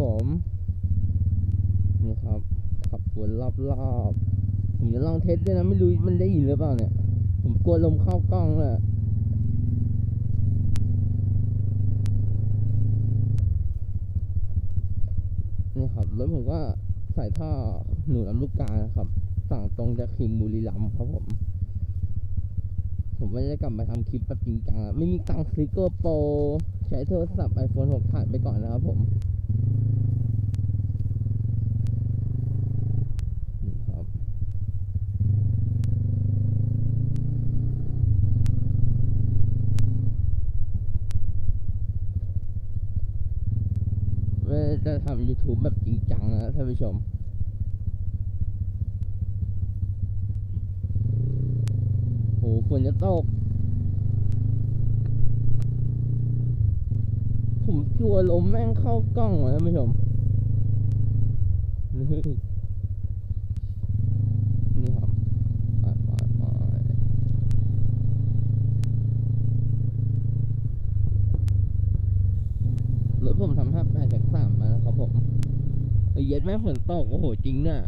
ผมนี่ครับ ขับวนรอบๆผมจะลองเทสด้วยนะไม่รู้มันได้ยินหรือเปล่าเนี่ย ผมกลัวลมเข้ากล้องเลยนี่ครับแล้วผมก็ใส่ท่อหนูลำลูกกานะครับ สั่งตรงจากคิมบุรีรัมครับผม ผมไม่ได้กลับมาทำคลิปแบบจริงจังไม่มีตังค์ซื้อโกโปรใช้โทรศัพท์ iPhone 6ถ่ายไปก่อนนะครับผมนี่ครับ ว่จะทำ YouTube แบบจริงจังนะท่านผู้ชมโหฝนจะตก ผมกลัวลมแม่งเข้ากล้องว่ะท่านผู้ชม นี่นี่ครับไปไปไปรถผมทำห้าแปดจากสามมาแล้วครับผม เอ้ยเย็ดแม่ฝนตก โอ้โห จริงเนี่ย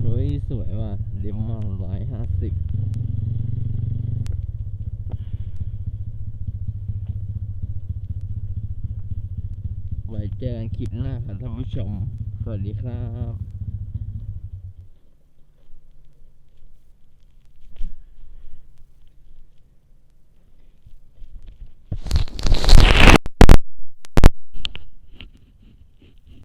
เฮ้ยสวยว่ะเดมอนร้อยห้าสิบ ไว้เจอกันคลิปหน้าครับท่านผู้ชม สวัสดีครับ